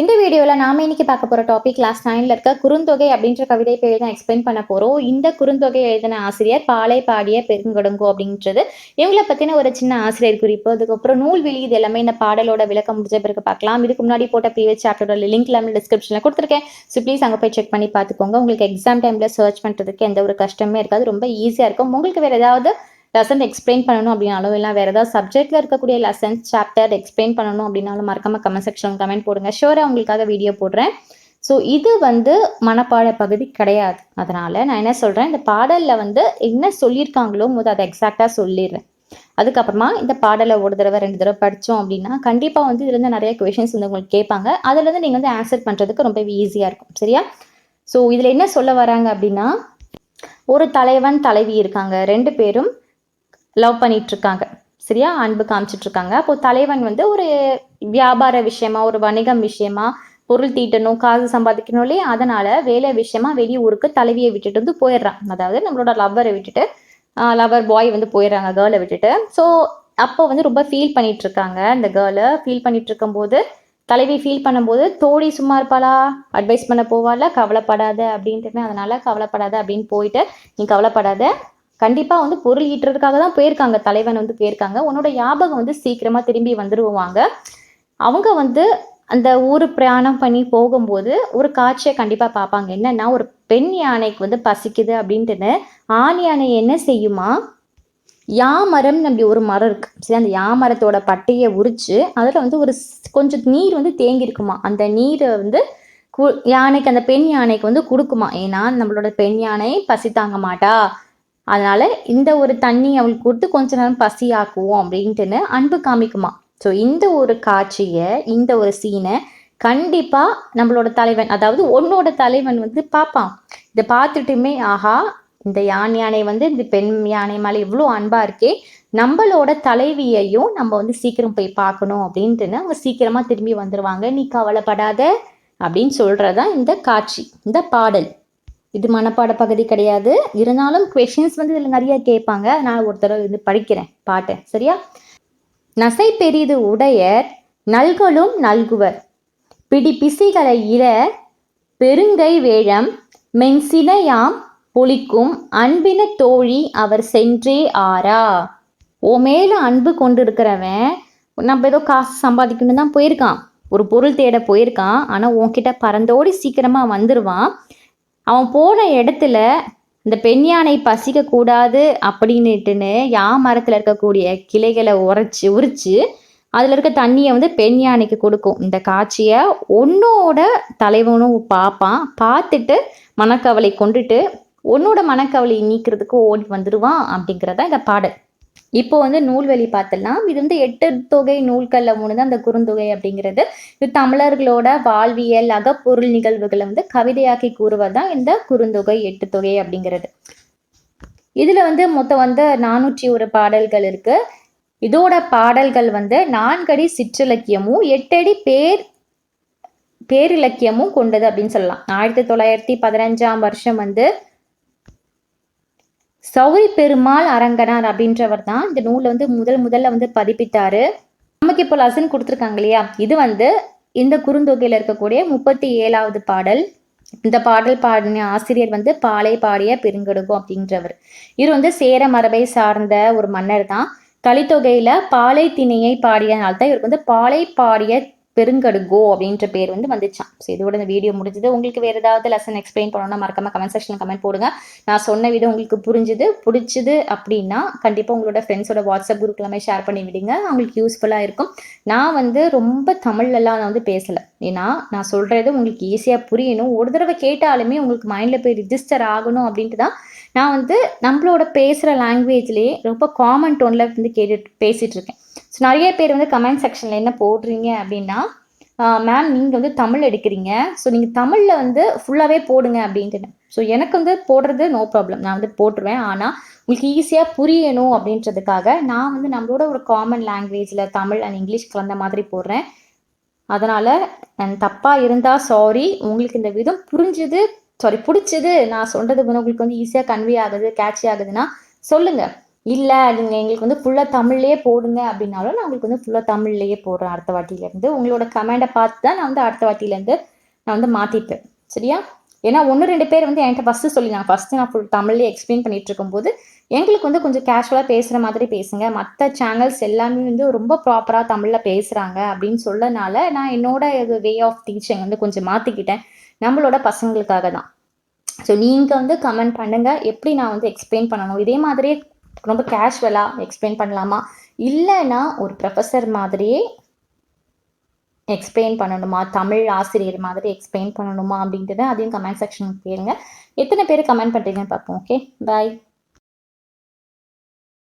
இந்த வீடியோவில் நாம இன்னைக்கு பார்க்க போகிற டாபிக் கிளாஸ் நைனில் இருக்க குறுந்தொகை அப்படின்ற கவிதை பேர் தான் எக்ஸ்பிளைன் பண்ண போகிறோம் இந்த குறுந்தொகை எழுதின ஆசிரியர் பாலை பாடிய பெருங்கொடுங்கோ அப்படின்றது. இவங்களை பற்றின ஒரு சின்ன ஆசிரியர் குறிப்பு. அதுக்கப்புறம் நூல்வெளி இது எல்லாமே இந்த பாடலோட விளக்கம் முடிஞ்ச பிறகு பார்க்கலாம். இதுக்கு முன்னாடி போட்ட ப்ரீவியஸ் சாப்டரோட லிங்க் எல்லாமே டிஸ்கிரிப்ஷனில் கொடுத்துருக்கேன். ஸோ ப்ளீஸ் அங்கே போய் செக் பண்ணி பார்த்துக்கோங்க. உங்களுக்கு எக்ஸாம் டைமில் சர்ச் பண்ணுறதுக்கு எந்த ஒரு கஷ்டமே இருக்காது. ரொம்ப ஈஸியாக இருக்கும். உங்களுக்கு வேறு ஏதாவது லெசன் எக்ஸ்பிளைன் பண்ணணும் அப்படின்னாலும் இல்லை. வேறு ஏதாவது சப்ஜெக்ட்டில் இருக்கக்கூடிய லெசன்ஸ் சாப்டர் எக்ஸ்பிளைன் பண்ணணும் அப்படின்னாலும் மறக்காம கமெண்ட் செக்ஷன் கமெண்ட் போடுங்க. ஷோராக உங்களுக்காக வீடியோ போடுறேன். ஸோ இது வந்து மனப்பாட பகுதி கிடையாது. அதனால் நான் என்ன சொல்கிறேன் இந்த பாடலில் வந்து என்ன சொல்லியிருக்காங்களோ முதல் அதை எக்ஸாக்டாக சொல்லிடுறேன். அதுக்கப்புறமா இந்த பாடலை ஒரு தடவை ரெண்டு தடவை படித்தோம் அப்படின்னா கண்டிப்பாக வந்து இதுலேருந்து நிறைய கொஷின்ஸ் வந்து உங்களுக்கு கேட்பாங்க. அதுலேருந்து நீங்கள் வந்து ஆன்சர் பண்ணுறதுக்கு ரொம்ப ஈஸியாக இருக்கும். சரியா? ஸோ இதில் என்ன சொல்ல வராங்க அப்படின்னா ஒரு தலைவன் தலைவி இருக்காங்க. ரெண்டு பேரும் லவ் பண்ணிட்டு இருக்காங்க சரியா? அன்பு காமிச்சிட்டு இருக்காங்க அப்போ தலைவன் வந்து ஒரு வியாபார விஷயமா ஒரு வணிகம் விஷயமா பொருள் தீட்டணும் காசு சம்பாதிக்கணும் இல்லையா? அதனால வேலை விஷயமா வெளியூருக்கு தலைவியை விட்டுட்டு வந்து போயிடுறான். அதாவது நம்மளோட லவ்வரை விட்டுட்டு லவர் பாய் வந்து போயிடுறாங்க கேர்ளை விட்டுட்டு. ஸோ அப்போ வந்து ரொம்ப ஃபீல் பண்ணிட்டு இருக்காங்க இந்த கேர்ளை ஃபீல் பண்ணிட்டு இருக்கும்போது தலைவி ஃபீல் பண்ணும்போது தோழி சும்மா இருப்பாளா? அட்வைஸ் பண்ண போவாள? கவலைப்படாத அப்படின்ட்டு அதனால கவலைப்படாத அப்படின்னு போயிட்டு நீ கவலைப்படாத. கண்டிப்பாக வந்து பொருள் ஈட்டுறதுக்காக தான் போயிருக்காங்க. தலைவன் வந்து போயிருக்காங்க. உன்னோட ஞாபகம் வந்து சீக்கிரமாக திரும்பி வந்துடுவாங்க அவங்க வந்து அந்த ஊர் பிரயாணம் பண்ணி போகும்போது ஒரு காட்சியை கண்டிப்பாக பார்ப்பாங்க. என்னன்னா ஒரு பெண் யானைக்கு வந்து பசிக்குது அப்படின்ட்டுன்னு ஆண் யானை என்ன செய்யுமா? யாமரம் அப்படி ஒரு மரம் இருக்கு. சரி அந்த யாமரத்தோட பட்டையை உரிச்சு அதில் வந்து ஒரு கொஞ்சம் நீர் வந்து தேங்கி இருக்குமா? அந்த நீரை வந்து கு- யானைக்கு அந்த பெண் யானைக்கு வந்து கொடுக்குமா? ஏன்னா நம்மளோட பெண் யானை பசி தாங்க மாட்டா. அதனால இந்த ஒரு தண்ணி அவளுக்கு கொடுத்து கொஞ்ச நேரம் பசியாக்குவோம் அப்படின்ட்டுன்னு அன்பு காமிக்குமா. ஸோ இந்த ஒரு காட்சியை இந்த ஒரு சீனை கண்டிப்பா நம்மளோட தலைவன் அதாவது உன்னோட தலைவன் வந்து பார்ப்பான். இதை பார்த்துட்டுமே ஆஹா இந்த யான் யானை வந்து இந்த பெண் யானை மேலே இவ்வளோ அன்பா இருக்கே நம்மளோட தலைவியையும் நம்ம வந்து சீக்கிரம் போய் பார்க்கணும் அப்படின்ட்டுன்னு அவங்க சீக்கிரமா திரும்பி வந்துருவாங்க. நீ கவலைப்படாத அப்படின்னு சொல்றதுதான் இந்த காட்சி இந்த பாடல். இது மனப்பாட பகுதி கிடையாது. இருந்தாலும் கொஷின்ஸ் வந்து இதில் நிறைய கேட்பாங்க. நான் ஒரு தடவை படிக்கிறேன் பாட்டை. சரியா? நசை பெரிது உடையர் நல்களும் நல்குவர். பிடி பிசிகளை இர பெருங்கை வேழம் மென்சினையாம் பொலிக்கும் அன்பின தோழி அவர் சென்றே ஆரா ஓ மேல அன்பு கொண்டு இருக்கிறவன் நம்ம ஏதோ காசு சம்பாதிக்கணும் தான் போயிருக்கான். ஒரு பொருள் தேட போயிருக்கான். ஆனால் உன்கிட்ட பறந்தோடி சீக்கிரமா வந்துருவான். அவன் போன இடத்துல இந்த பெண் யானை பசிக்க கூடாது அப்படின்னுட்டுன்னு யா மரத்துல இருக்கக்கூடிய கிளைகளை உரைச்சி உரிச்சு அதுல இருக்க தண்ணியை வந்து பெண் யானைக்கு கொடுக்கும். இந்த காட்சியை ஒன்னோட தலைவனும் பார்ப்பான் பார்த்துட்டு மனக்கவலை கொண்டுட்டு உன்னோட மனக்கவலையை நீக்கிறதுக்கு ஓடி வந்துடுவான் அப்படிங்கிறத இந்த பாடல். இப்போ வந்து நூல்வெளி பார்த்தலாம் இது வந்து எட்டு தொகை நூல்களில் ஒன்று தான் அந்த குறுந்தொகை அப்படிங்கிறது. இது தமிழர்களோட வாழ்வியல் அகப்பொருள் நிகழ்வுகளை வந்து கவிதையாக்கி கூறுவதுதான் இந்த குறுந்தொகை எட்டு தொகை அப்படிங்கிறது. இதில் வந்து மொத்தம் வந்து நானூற்றி ஒரு பாடல்கள் இருக்கு. இதோட பாடல்கள் வந்து நான்கடி சிற்றிலக்கியமும் எட்டடி பேர் பேரிலக்கியமும் கொண்டது அப்படின்னு சொல்லலாம். ஆயிரத்தி தொள்ளாயிரத்தி பதினஞ்சாம் வருஷம் வந்து சௌரி பெருமாள் அரங்கனார் அப்படின்றவர் தான் இந்த நூலை வந்து முதல் முதல்ல வந்து பதிப்பித்தாரு நமக்கு இப்போ லசன் கொடுத்துருக்காங்க இல்லையா? இது வந்து இந்த குறுந்தொகையில் இருக்கக்கூடிய முப்பத்தி ஏழாவது பாடல். இந்த பாடல் பாடின ஆசிரியர் வந்து பாலை பாடிய பெருங்கடுகு அப்படின்றவர். இவர் வந்து சேர மரபை சார்ந்த ஒரு மன்னர் தான். கலித்தொகையில பாலை திணையை நாள் தான் இவருக்கு வந்து பாலை பாடிய பெருங்கடுகோ அப்படின்ற பேர் வந்து வந்துச்சான் ஸோ இதோட இந்த வீடியோ முடிஞ்சது. உங்களுக்கு வேறு ஏதாவது லெசன் எக்ஸ்பிளைன் பண்ணணும்னா மறக்காம கமெண்ட் செக்ஷனில் கமெண்ட் போடுங்க. நான் சொன்ன வீடியோ உங்களுக்கு புரிஞ்சுது. பிடிச்சிது அப்படின்னா கண்டிப்பாக உங்களோட ஃப்ரெண்ட்ஸோட வாட்ஸ்அப் குரூப் எல்லாமே ஷேர் பண்ணி விடுங்க. அவங்களுக்கு யூஸ்ஃபுல்லாக இருக்கும். நான் வந்து ரொம்ப தமிழ்லலாம் நான் வந்து பேசலை. ஏன்னா நான் சொல்கிறது உங்களுக்கு ஈஸியாக புரியணும். ஒரு தடவை கேட்டாலுமே உங்களுக்கு மைண்டில் போய் ரிஜிஸ்டர் ஆகணும் அப்படின்ட்டு தான் நான் வந்து நம்மளோட பேசுகிற லாங்குவேஜ்லேயே ரொம்ப காமன் டோனில் வந்து கேட்டு பேசிகிட்டு இருக்கேன். ஸோ நிறைய பேர் வந்து கமெண்ட் செக்ஷனில் என்ன போடுறீங்க அப்படின்னா மேம் நீங்கள் வந்து தமிழ் எடுக்கிறீங்க. ஸோ நீங்கள் தமிழில் வந்து ஃபுல்லாகவே போடுங்க அப்படின்ட்டு. ஸோ எனக்கு வந்து போடுறது நோ ப்ராப்ளம் நான் வந்து போட்டுருவேன். ஆனால் உங்களுக்கு ஈஸியாக புரியணும் அப்படின்றதுக்காக நான் வந்து நம்மளோட ஒரு காமன் லாங்குவேஜில் தமிழ் அண்ட் இங்கிலீஷ் கலந்த மாதிரி போடுறேன். அதனால் தப்பாக இருந்தால் சாரி உங்களுக்கு இந்த விதம் புரிஞ்சுது. சாரி பிடிச்சது. நான் சொல்கிறது வந்து உங்களுக்கு வந்து ஈஸியாக கன்வே ஆகுது கேட்சி ஆகுதுன்னா சொல்லுங்கள் இல்லை நீங்கள் எங்களுக்கு வந்து ஃபுல்லாக தமிழ்லேயே போடுங்க அப்படின்னாலும் நான் உங்களுக்கு வந்து ஃபுல்லாக தமிழ்லேயே போடுறேன் அடுத்த வாட்டியிலேருந்து. உங்களோட கமெண்டை பார்த்து தான் நான் வந்து அடுத்த வாட்டியிலேருந்து நான் வந்து மாற்றிப்பேன் சரியா? ஏன்னா ஒன்று ரெண்டு பேர் வந்து என்கிட்ட ஃபஸ்ட்டு சொல்லியிருந்தாங்க ஃபஸ்ட்டு நான் ஃபுல் தமிழ்லேயே எக்ஸ்பிளைன் பண்ணிட்டு இருக்கும்போது எங்களுக்கு வந்து கொஞ்சம் கேஷுவலாக பேசுகிற மாதிரி பேசுங்க. மற்ற சேனல்ஸ் எல்லாமே வந்து ரொம்ப ப்ராப்பராக தமிழில் பேசுகிறாங்க அப்படின்னு சொல்லனால நான் என்னோட வே ஆஃப் டீச்சிங் வந்து கொஞ்சம் மாற்றிக்கிட்டேன் நம்மளோட பசங்களுக்காக தான். ஸோ நீங்கள் வந்து கமெண்ட் பண்ணுங்கள் எப்படி நான் வந்து எக்ஸ்பிளைன் பண்ணணும்? இதே மாதிரியே ரொம்ப கேஷுவலாக எக்ஸ்பிளைன் பண்ணலாமா? இல்லைன்னா ஒரு ப்ரொஃபஸர் மாதிரியே எக்ஸ்பிளைன் பண்ணணுமா? தமிழ் ஆசிரியர் மாதிரி எக்ஸ்பிளைன் பண்ணணுமா அப்படின்றத அதையும் கமெண்ட் செக்ஷனுக்கு கேளுங்க. எத்தனை பேர் கமெண்ட் பண்ணுறீங்கன்னு பார்ப்போம் ஓகே பாய்